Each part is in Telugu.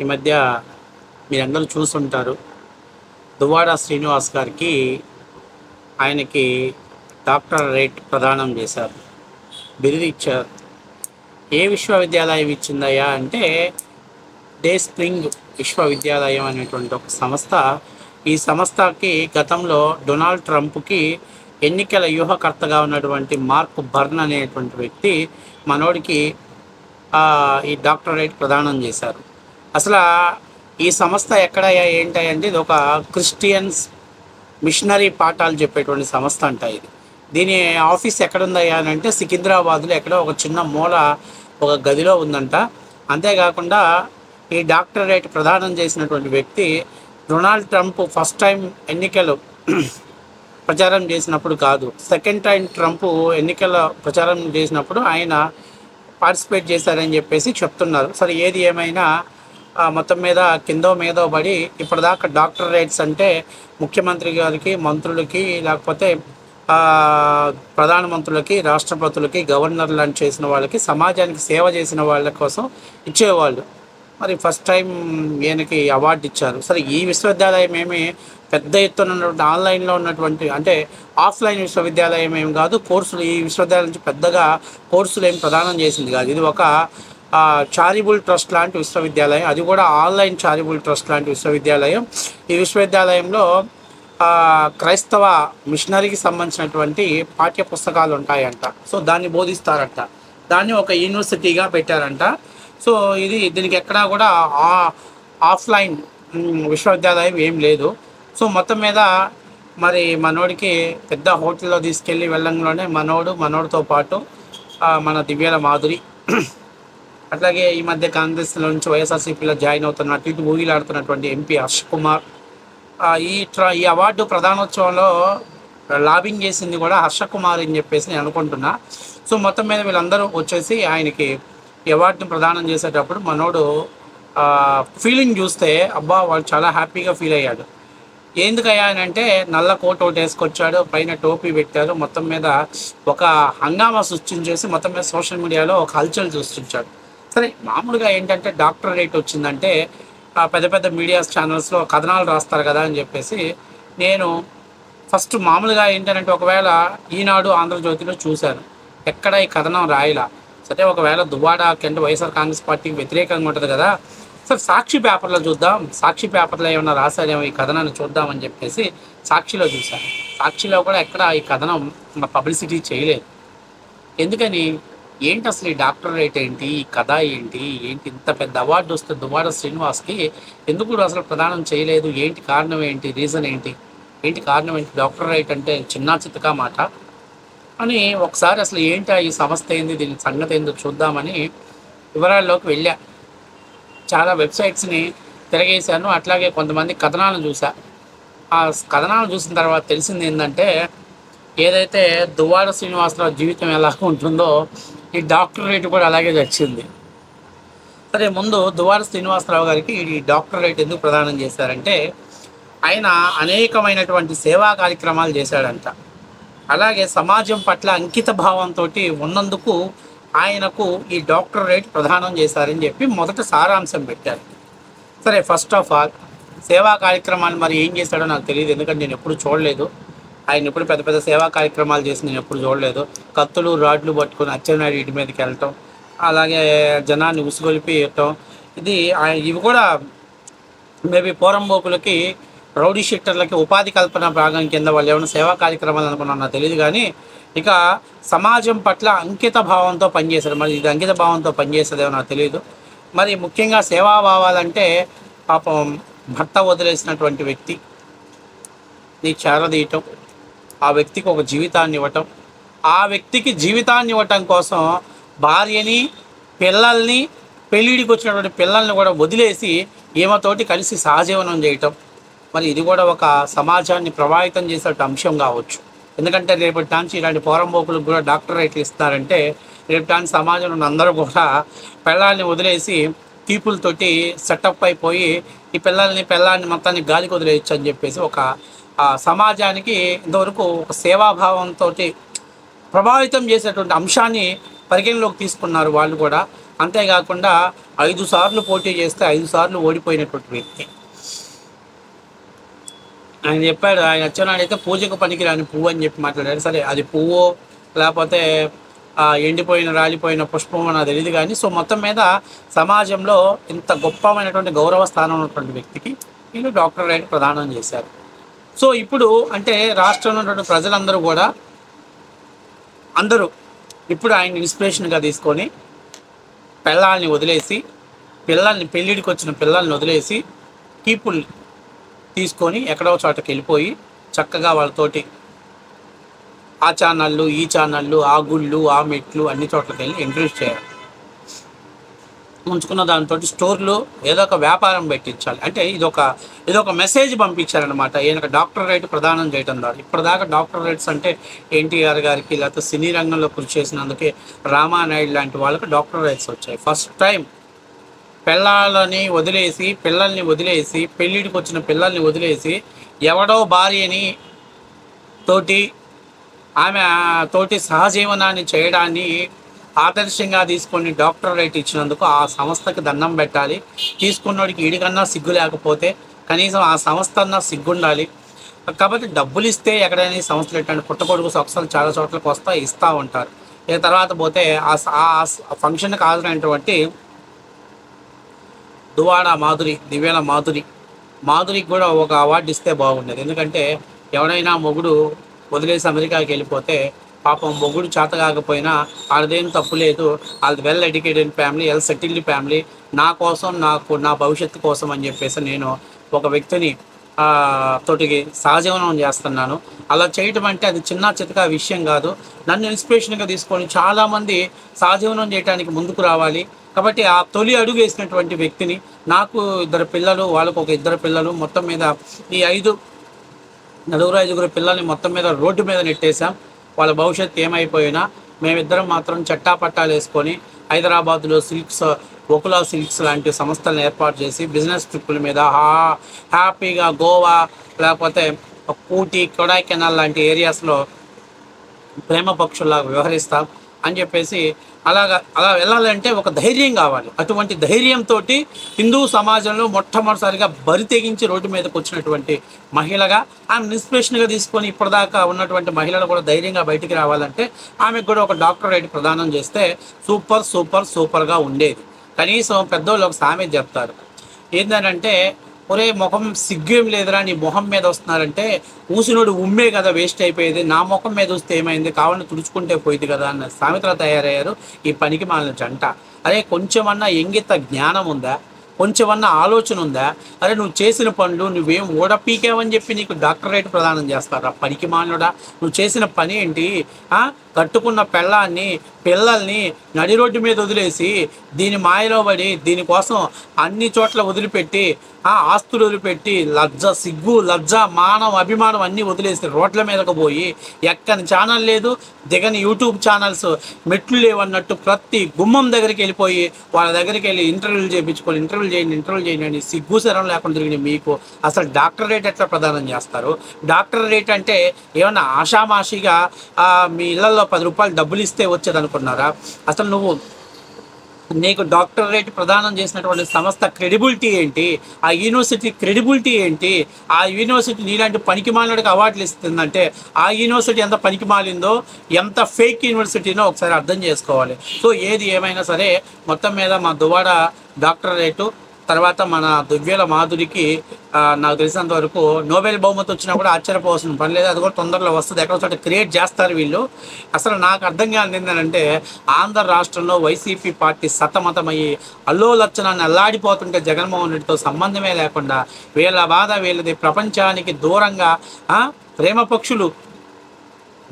ఈ మధ్య మీరందరూ చూసుంటారు దువ్వాడ శ్రీనివాస్ గారికి ఆయనకి డాక్టర్ రేట్ ప్రదానం చేశారు. బిరుదు ఇచ్చారు. ఏ విశ్వవిద్యాలయం ఇచ్చిందయ్యా అంటే డే స్ప్రింగ్ విశ్వవిద్యాలయం అనేటువంటి ఒక సంస్థ. ఈ సంస్థకి గతంలో డొనాల్డ్ ట్రంప్కి ఎన్నికల వ్యూహకర్తగా ఉన్నటువంటి మార్క్ బర్న్ అనేటువంటి వ్యక్తి మనోడికి ఈ డాక్టరేట్ ప్రదానం చేశారు. అసలు ఈ సంస్థ ఎక్కడ ఏంటంటే ఇది ఒక క్రిస్టియన్స్ మిషనరీ పాఠాలు చెప్పేటువంటి సంస్థ అంట ఇది. దీని ఆఫీస్ ఎక్కడుందయ్యా అని అంటే సికింద్రాబాద్లో ఎక్కడో ఒక చిన్న మూల ఒక గదిలో ఉందంట. అంతేకాకుండా ఈ డాక్టరేట్ ప్రదానం చేసినటువంటి వ్యక్తి డొనాల్డ్ ట్రంప్ ఫస్ట్ టైం ఎన్నికలు ప్రచారం చేసినప్పుడు కాదు సెకండ్ టైం ట్రంప్ ఎన్నికల ప్రచారం చేసినప్పుడు ఆయన పార్టిసిపేట్ చేశారని చెప్పేసి చెప్తున్నారు. సరే ఏది ఏమైనా మొత్తం మీద కిందో మీదో పడి ఇప్పటిదాకా డాక్టర్ రేట్స్ అంటే ముఖ్యమంత్రి గారికి మంత్రులకి లేకపోతే ప్రధానమంత్రులకి రాష్ట్రపతులకి గవర్నర్లు అని చేసిన వాళ్ళకి సమాజానికి సేవ చేసిన వాళ్ళ కోసం ఇచ్చేవాళ్ళు. మరి ఫస్ట్ టైం ఈయనకి అవార్డు ఇచ్చారు. సరే ఈ విశ్వవిద్యాలయం ఏమి పెద్ద ఎత్తున ఉన్నటువంటి ఆన్లైన్లో ఉన్నటువంటి అంటే ఆఫ్లైన్ విశ్వవిద్యాలయం ఏం కాదు కోర్సులు ఈ విశ్వవిద్యాలయం నుంచి పెద్దగా కోర్సులు ఏం ప్రదానం చేసింది కాదు. ఇది ఒక చారిబుల్ ట్రస్ట్ లాంటి విశ్వవిద్యాలయం అది కూడా ఆన్లైన్ చారిబుల్ ట్రస్ట్ లాంటి విశ్వవిద్యాలయం. ఈ విశ్వవిద్యాలయంలో క్రైస్తవ మిషనరీకి సంబంధించినటువంటి పాఠ్య పుస్తకాలు ఉంటాయంట. సో దాన్ని బోధిస్తారంట. దాన్ని ఒక యూనివర్సిటీగా పెట్టారంట. సో ఇది దీనికి ఎక్కడా కూడా ఆఫ్లైన్ విశ్వవిద్యాలయం ఏం లేదు. సో మొత్తం మీద మరి మనోడికి పెద్ద హోటల్లో తీసుకెళ్ళి వెళ్ళంలోనే మనోడు మనోడితో పాటు మన దివ్యాల మాధురి. అట్లాగే ఈ మధ్య కాంగ్రెస్ నుంచి వైఎస్ఆర్సీపీలో జాయిన్ అవుతున్న అటు ఇటు ఊగిలాడుతున్నటువంటి ఎంపీ హర్ష్ కుమార్. ఈ ట్రా ఈ అవార్డు ప్రధానోత్సవంలో లాబింగ్ చేసింది కూడా హర్ష కుమార్ అని చెప్పేసి నేను అనుకుంటున్నా. సో మొత్తం మీద వీళ్ళందరూ వచ్చేసి ఆయనకి అవార్డుని ప్రదానం చేసేటప్పుడు మనోడు ఫీలింగ్ చూస్తే అబ్బా వాళ్ళు చాలా హ్యాపీగా ఫీల్ అయ్యాడు. ఎందుకయ్యా అని అంటే నల్ల కోట్ ఒకటి వేసుకొచ్చాడు పైన టోపీ పెట్టారు మొత్తం మీద ఒక హంగామా సృష్టించేసి మొత్తం మీద సోషల్ మీడియాలో ఒక హల్చల్ సృష్టించాడు. సరే మామూలుగా ఏంటంటే డాక్టర్ రేట్ వచ్చిందంటే పెద్ద పెద్ద మీడియా ఛానల్స్లో కథనాలు రాస్తారు కదా అని చెప్పేసి నేను ఫస్ట్ మామూలుగా ఏంటంటే ఒకవేళ ఈనాడు ఆంధ్రజ్యోతిలో చూశాను. ఎక్కడ ఈ కథనం రాయలా. సరే ఒకవేళ దువ్వాడ అంటే వైఎస్ఆర్ కాంగ్రెస్ పార్టీకి వ్యతిరేకంగా ఉంటుంది కదా. సరే సాక్షి పేపర్లో చూద్దాం. సాక్షి పేపర్లో ఏమైనా రాశారేమో ఈ కథనాన్ని చూద్దామని చెప్పేసి సాక్షిలో చూశాను. సాక్షిలో కూడా ఎక్కడ ఈ కథనం పబ్లిసిటీ చేయలేదు. ఎందుకని? ఏంటి అసలు ఈ డాక్టర్ రైట్ ఏంటి? ఈ కథ ఏంటి? ఏంటి ఇంత పెద్ద అవార్డు వస్తే దుమార శ్రీనివాస్కి ఎందుకు అసలు ప్రదానం చేయలేదు? ఏంటి కారణం ఏంటి? రీజన్ ఏంటి? ఏంటి కారణం ఏంటి? డాక్టర్ రైట్ అంటే చిన్న చిత్తక మాట అని ఒకసారి అసలు ఏంటి ఈ సంస్థ ఏంది? దీని సంగతి ఏందో చూద్దామని వివరాల్లోకి వెళ్ళా. చాలా వెబ్సైట్స్ని తిరగేశాను. అట్లాగే కొంతమంది కథనాలను చూసా ఆ కథనాలు చూసిన తర్వాత తెలిసింది ఏంటంటే ఏదైతే దువ్వాడ శ్రీనివాసరావు జీవితం ఎలా ఉంటుందో ఈ డాక్టర్ రేట్ కూడా అలాగే వచ్చింది. సరే ముందు దువార శ్రీనివాసరావు గారికి ఈ డాక్టర్ రేట్ ఎందుకు ప్రదానం చేశారంటే ఆయన అనేకమైనటువంటి సేవా కార్యక్రమాలు చేశాడంట. అలాగే సమాజం పట్ల అంకిత భావంతో ఉన్నందుకు ఆయనకు ఈ డాక్టర్ రేట్ ప్రదానం చేశారని చెప్పి మొదట సారాంశం పెట్టారు. సరే ఫస్ట్ ఆఫ్ ఆల్ సేవా కార్యక్రమాలు మరి ఏం చేశాడో నాకు తెలియదు ఎందుకంటే నేను ఎప్పుడు చూడలేదు. ఆయన ఎప్పుడు పెద్ద పెద్ద సేవా కార్యక్రమాలు చేసి నేను ఎప్పుడు చూడలేదు. కత్తులు రాడ్లు పట్టుకొని అచ్చెన్నాయుడు ఇంటి మీదకి వెళ్ళటం అలాగే జనాన్ని ఉసుగొలిపియటం ఇది ఆయన ఇవి కూడా మేబీ పోరంబోకులకి రౌడీ షీటర్లకి ఉపాధి కల్పన భాగం కింద వాళ్ళు ఏమైనా సేవా కార్యక్రమాలు అనుకున్నా నాకు తెలియదు కానీ ఇక సమాజం పట్ల అంకిత భావంతో పనిచేశారు. మరి ఇది అంకిత భావంతో పనిచేసేదేమో నాకు తెలియదు మరి ముఖ్యంగా సేవా భావాలంటే పాపం భర్త వదిలేసినటువంటి వ్యక్తి నీ చేరదీయటం ఆ వ్యక్తికి ఒక జీవితాన్ని ఇవ్వటం. ఆ వ్యక్తికి జీవితాన్ని ఇవ్వటం కోసం భార్యని పిల్లల్ని పెళ్ళిడికి వచ్చినటువంటి పిల్లల్ని కూడా వదిలేసి ఈమెతోటి కలిసి సహజీవనం చేయటం. మరి ఇది కూడా ఒక సమాజాన్ని ప్రభావితం చేసే అంశం కావచ్చు. ఎందుకంటే రేపటి నుంచి ఇలాంటి పోరంబోకులకు కూడా డాక్టర్ రేట్లు ఇస్తారంటే రేపటి నుంచి సమాజంలో ఉన్న అందరూ కూడా పిల్లల్ని వదిలేసి తీపులతోటి సెటప్ అయిపోయి ఈ పిల్లల్ని పిల్లల్ని మొత్తాన్ని గాలికి వదిలేయచ్చు అని చెప్పేసి ఒక ఆ, సమాజానికి ఇంతవరకు ఒక సేవాభావంతో ప్రభావితం చేసేటువంటి అంశాన్ని పరిగణలోకి తీసుకున్నారు వాళ్ళు కూడా. అంతేకాకుండా ఐదు సార్లు పోటీ చేస్తే ఐదు సార్లు ఓడిపోయినటువంటి వ్యక్తి. ఆయన చెప్పాడు ఆయన వచ్చినాడు అయితే పూజకు పనికిరాని పువ్వు అని చెప్పి మాట్లాడారు సరే అది పువ్వు లేకపోతే ఎండిపోయిన రాలిపోయిన పుష్పం నాకు తెలియదు కానీ సో మొత్తం మీద సమాజంలో ఇంత గొప్పమైనటువంటి గౌరవ స్థానం ఉన్నటువంటి వ్యక్తికి వీళ్ళు డాక్టర్ రైట్ ప్రదానం చేశారు. సో ఇప్పుడు అంటే రాష్ట్రంలో ఉన్నటువంటి ప్రజలందరూ కూడా అందరూ ఇప్పుడు ఆయన ఇన్స్పిరేషన్గా తీసుకొని పిల్లల్ని వదిలేసి పిల్లల్ని పెళ్ళిడికి వచ్చిన పిల్లల్ని వదిలేసి పీపుల్ తీసుకొని ఎక్కడో చోటకి వెళ్ళిపోయి చక్కగా వాళ్ళతోటి ఆ ఛానళ్ళు ఈ ఛానళ్ళు ఆ గుళ్ళు ఆ మెట్లు అన్ని చోట్లకి వెళ్ళి ఇంట్రడ్యూస్ చేయాలి. ఉంచుకున్న దాంతో స్టోర్లో ఏదో ఒక వ్యాపారం పెట్టించాలి. అంటే ఇది ఒక ఇది ఒక మెసేజ్ పంపించారనమాట ఈయనకు డాక్టర్ రైట్ ప్రదానం చేయడం ద్వారా. ఇప్పటిదాకా డాక్టర్ రైట్స్ అంటే ఎన్టీఆర్ గారికి లేకపోతే సినీ రంగంలో కృషి చేసినందుకే రామానాయుడు లాంటి వాళ్ళకి డాక్టర్ రైట్స్ వచ్చాయి. ఫస్ట్ టైం పిల్లలని వదిలేసి పిల్లల్ని వదిలేసి పెళ్ళిడికి వచ్చిన పిల్లల్ని వదిలేసి ఎవడో భార్యని తోటి ఆమె తోటి సహజీవనాన్ని చేయడాన్ని ఆదర్శంగా తీసుకొని డాక్టర్ ఇచ్చినందుకు ఆ సంస్థకి దండం పెట్టాలి. తీసుకున్నోడికి ఈడికన్నా సిగ్గు లేకపోతే కనీసం ఆ సంస్థ అన్నా సిగ్గుండాలి. కాబట్టి డబ్బులు ఇస్తే ఎక్కడైనా ఈ సంస్థలు ఏంటంటే పుట్టకొడుకు సంస్థలు చాలా చోట్లకి వస్తా ఇస్తూ ఉంటారు. ఇక తర్వాత పోతే ఆ ఆ ఫంక్షన్కి హాజరైనటువంటి దువాడ మాధురి దివ్యాల మాధురి. మాధురికి కూడా ఒక అవార్డు ఇస్తే బాగుండేది. ఎందుకంటే ఎవడైనా మొగుడు వదిలేసి అమెరికాకి వెళ్ళిపోతే పాపం మొగుడు చేత కాకపోయినా వాళ్ళదేం తప్పు లేదు. వాళ్ళది well educated family well settled family. నా కోసం నాకు నా భవిష్యత్తు కోసం అని చెప్పేసి నేను ఒక వ్యక్తిని తోటికి సహజీవనం చేస్తున్నాను. అలా చేయటం అంటే అది చిన్న చితక విషయం కాదు. నన్ను ఇన్స్పిరేషన్గా తీసుకొని చాలామంది సహజీవనం చేయడానికి ముందుకు రావాలి. కాబట్టి ఆ తొలి అడుగు వేసినటువంటి వ్యక్తిని నాకు ఇద్దరు పిల్లలు వాళ్ళకు ఒక ఇద్దరు పిల్లలు మొత్తం మీద ఈ ఐదు నలుగురు ఐదుగురు పిల్లల్ని మొత్తం మీద రోడ్డు మీద నెట్టేశాం. వాళ్ళ భవిష్యత్తు ఏమైపోయినా మేమిద్దరం మాత్రం చట్టాపట్టాలు వేసుకొని హైదరాబాద్లో సిల్క్స్ ఒకలా సిల్క్స్ లాంటి సంస్థలను ఏర్పాటు చేసి బిజినెస్ ట్రిప్పుల మీద హా హ్యాపీగా గోవా లేకపోతే ఊటీ కొడైకెనాల్ లాంటి ఏరియాస్లో ప్రేమ పక్షుల్లాగా వ్యవహరిస్తాం. అని చెప్పేసి అలాగా అలా వెళ్ళాలంటే ఒక ధైర్యం కావాలి. అటువంటి ధైర్యంతో హిందూ సమాజంలో మొట్టమొదటిసారిగా బరి తెగించి రోడ్డు మీదకి వచ్చినటువంటి మహిళగా ఆమె ఇన్స్పిరేషన్గా తీసుకొని ఇప్పటిదాకా ఉన్నటువంటి మహిళలు కూడా ధైర్యంగా బయటికి రావాలంటే ఆమెకు కూడా ఒక డాక్టరేట్ ప్రదానం చేస్తే సూపర్ సూపర్ సూపర్గా ఉండేది. కనీసం పెద్దోళ్ళు ఒక సామెత చెప్తారు. ఏంటంటే ఒరే ముఖం సిగ్గేం లేదురా నీ మొహం మీద వస్తున్నారంటే ఊసినోడు ఉమ్మే కదా వేస్ట్ అయిపోయేది. నా ముఖం మీద వస్తే ఏమైంది? కావాలని తుడుచుకుంటే పోయింది కదా అన్న సామెతలు తయారయ్యారు ఈ పనికి మాలిన జంట. అరే కొంచెమన్నా ఎంగిత జ్ఞానం ఉందా? కొంచెమన్నా ఆలోచన ఉందా? అరే నువ్వు చేసిన పనులు నువ్వేం ఓడపీకావని చెప్పి నీకు డాక్టరేట్ ప్రదానం చేస్తారా? పనికి మానుడా నువ్వు చేసిన పని ఏంటి? కట్టుకున్న పెళ్ళాన్ని పిల్లల్ని నడి రోడ్డు మీద వదిలేసి దీని మాయలో పడి దీనికోసం అన్ని చోట్ల వదిలిపెట్టి ఆ ఆస్తులు వదిలిపెట్టి లజ్జ సిగ్గు లజ్జ మానం అభిమానం అన్నీ వదిలేసి రోడ్ల మీదకు పోయి ఎక్కని ఛానల్ లేదు దిగని యూట్యూబ్ ఛానల్స్ మెట్లు లేవన్నట్టు ప్రతి గుమ్మం దగ్గరికి వెళ్ళిపోయి వాళ్ళ దగ్గరికి వెళ్ళి ఇంటర్వ్యూలు చేయించుకొని ఇంటర్వ్యూలు చేయండి ఇంటర్వ్యూలు చేయండి అని సిగ్గు శరం లేకుండా తిరిగిన మీకు అసలు డాక్టర్ రేట్ ఎట్లా ప్రదానం చేస్తారు? డాక్టర్ రేట్ అంటే ఏమన్నా ఆషామాషిగా మీ ఇళ్ళలో పది రూపాయలు డబ్బులు ఇస్తే వచ్చేది అనుకున్నారా అసలు నువ్వు నీకు డాక్టరేట్ ప్రదానం చేసినటువంటి సంస్థ క్రెడిబిలిటీ ఏంటి? ఆ యూనివర్సిటీ క్రెడిబిలిటీ ఏంటి? ఆ యూనివర్సిటీ నీలాంటి పనికి మాలినడికి అవార్డులు ఇస్తుందంటే ఆ యూనివర్సిటీ ఎంత పనికి మాలిందో ఎంత ఫేక్ యూనివర్సిటీనో ఒకసారి అర్థం చేసుకోవాలి. సో ఏది ఏమైనా సరే మొత్తం మీద మా దువాడ డాక్టరేటు తర్వాత మన దువ్యల మాధురికి నాకు తెలిసినంత వరకు నోబెల్ బహుమతి వచ్చినా కూడా ఆశ్చర్యపోవాల్సిన పని లేదు. అది కూడా తొందరలో వస్తుంది. ఎక్కడ చోట క్రియేట్ చేస్తారు వీళ్ళు. అసలు నాకు అర్థం కాని ఏంటంటే ఆంధ్ర రాష్ట్రంలో వైసీపీ పార్టీ సతమతమయ్యి అల్లో లచ్చనాన్ని అల్లాడిపోతుంటే జగన్మోహన్ రెడ్డితో సంబంధమే లేకుండా వీళ్ళ బాధ వీళ్ళది ప్రపంచానికి దూరంగా ప్రేమ పక్షులు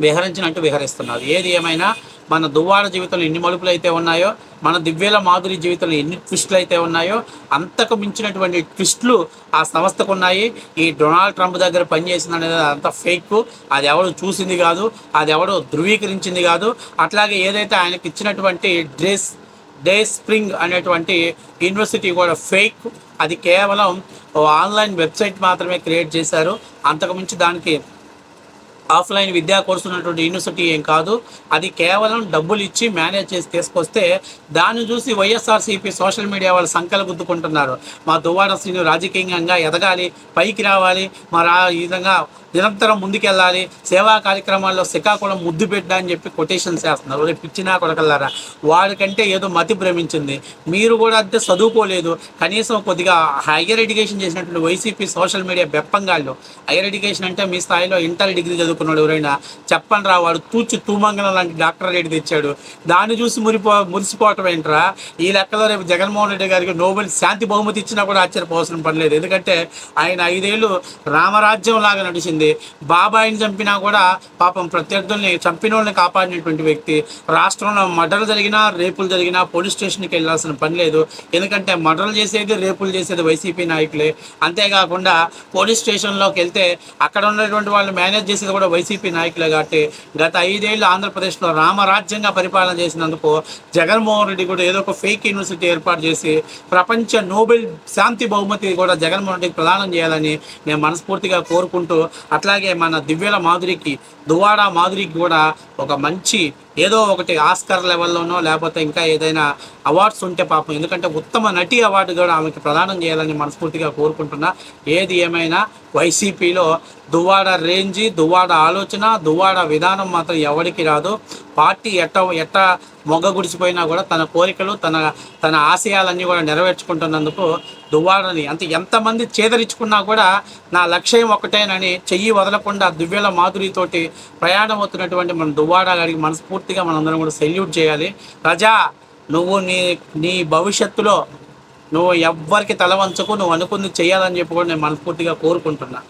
విహరించినట్టు విహరిస్తున్నారు. ఏది ఏమైనా మన దువ్వాడ జీవితంలో ఎన్ని మలుపులు అయితే ఉన్నాయో మన దివ్యల మాధురి జీవితంలో ఎన్ని ట్విస్టులు అయితే ఉన్నాయో అంతకు మించినటువంటి ట్విస్టులు ఆ సంస్థకు ఉన్నాయి ఈ డొనాల్డ్ ట్రంప్ దగ్గర పనిచేసింది అనేది అంతా ఫేక్. అది ఎవడో చూసింది కాదు అది ఎవడు ధృవీకరించింది కాదు. అట్లాగే ఏదైతే ఆయనకి ఇచ్చినటువంటి డ్రెస్ డే స్ప్రింగ్ అనేటువంటి యూనివర్సిటీ కూడా ఫేక్. అది కేవలం ఆన్లైన్ వెబ్సైట్ మాత్రమే క్రియేట్ చేశారు. అంతకుమించి దానికి ఆఫ్లైన్ విద్యా కోర్సు ఉన్నటువంటి యూనివర్సిటీ ఏం కాదు. అది కేవలం డబ్బులు ఇచ్చి మేనేజ్ చేసి తీసుకొస్తే దాన్ని చూసి వైఎస్ఆర్సీపీ సోషల్ మీడియా వాళ్ళు సంకలు గుద్దుకుంటున్నారు. మా దువ్వాడ శ్రీను రాజకీయంగా ఎదగాలి పైకి రావాలి మా రా ఈ విధంగా నిరంతరం ముందుకెళ్ళాలి సేవా కార్యక్రమాల్లో శ్రీకాకుళం ముద్దు పెట్టా అని చెప్పి కొటేషన్స్ చేస్తున్నారు. రేపు పిచ్చినా కొడకల్లారా? వాడికంటే ఏదో మతి భ్రమించింది. మీరు కూడా అంతే చదువుకోలేదు. కనీసం కొద్దిగా హైయర్ ఎడ్యుకేషన్ చేసినటువంటి వైసీపీ సోషల్ మీడియా బెప్పంగాళ్ళు. హైయర్ ఎడ్యుకేషన్ అంటే మీ స్థాయిలో ఇంటర్ డిగ్రీ చదువుకున్నాడు ఎవరైనా చెప్పండి రా వాడు తూచి తూమంగన లాంటి డాక్టర్ రేటు తెచ్చాడు. దాన్ని చూసి మురిపో మురిసిపోవటం ఏంట్రా? ఈ లెక్కలో రేపు జగన్మోహన్ రెడ్డి గారికి నోబెల్ శాంతి బహుమతి ఇచ్చినా కూడా ఆశ్చర్యపోవాల్సిన పడలేదు ఎందుకంటే ఆయన ఐదేళ్ళు రామరాజ్యం లాగా నడిచింది. బాబాయిని చంపినా కూడా పాపం ప్రత్యర్థుల్ని చంపిన వాళ్ళని కాపాడినటువంటి వ్యక్తి. రాష్ట్రంలో మర్డర్లు జరిగినా రేపులు జరిగినా పోలీస్ స్టేషన్కి వెళ్ళాల్సిన పని లేదు. ఎందుకంటే మర్డర్లు చేసేది రేపులు చేసేది వైసీపీ నాయకులే. అంతేకాకుండా పోలీస్ స్టేషన్లోకి వెళ్తే అక్కడ ఉన్నటువంటి వాళ్ళు మేనేజ్ చేసేది కూడా వైసీపీ నాయకులే కాబట్టి గత ఐదేళ్ళు ఆంధ్రప్రదేశ్లో రామరాజ్యంగా పరిపాలన చేసినందుకు జగన్మోహన్ రెడ్డి కూడా ఏదో ఒక ఫేక్ యూనివర్సిటీ ఏర్పాటు చేసి ప్రపంచ నోబెల్ శాంతి బహుమతి కూడా జగన్మోహన్ రెడ్డికి ప్రదానం చేయాలని నేను మనస్ఫూర్తిగా కోరుకుంటూ అట్లాగే మన దివ్యల మాధురికి దువాడా మాధురికి కూడా ఒక మంచి ఏదో ఒకటి ఆస్కర్ లెవెల్లోనో లేకపోతే ఇంకా ఏదైనా అవార్డ్స్ ఉంటే పాపం. ఎందుకంటే ఉత్తమ నటి అవార్డు కూడా ఆమెకి ప్రదానం చేయాలని మనస్ఫూర్తిగా కోరుకుంటున్నా. ఏది ఏమైనా వైసీపీలో దువ్వాడ రేంజి దువ్వాడ ఆలోచన దువ్వాడ విధానం మాత్రం ఎవరికి రాదు. పార్టీ ఎట్ట ఎట్ట మొగ్గ గుడిచిపోయినా కూడా తన కోరికలు తన తన ఆశయాలన్నీ కూడా నెరవేర్చుకుంటున్నందుకు దువ్వాడని అంత ఎంతమంది చేదరించుకున్నా కూడా నా లక్ష్యం ఒకటేనని చెయ్యి వదలకుండా దివ్యల మాధురితోటి ప్రయాణం అవుతున్నటువంటి మన దువ్వాడ గారికి మనస్ఫూర్తిగా మనందరం కూడా సెల్యూట్ చేయాలి. ప్రజా నువ్వు నీ నీ భవిష్యత్తులో నువ్వు ఎవ్వరికి తల వంచకు నువ్వు అనుకుంది చేయాలని చెప్పి కూడా నేను మనస్ఫూర్తిగా కోరుకుంటున్నా.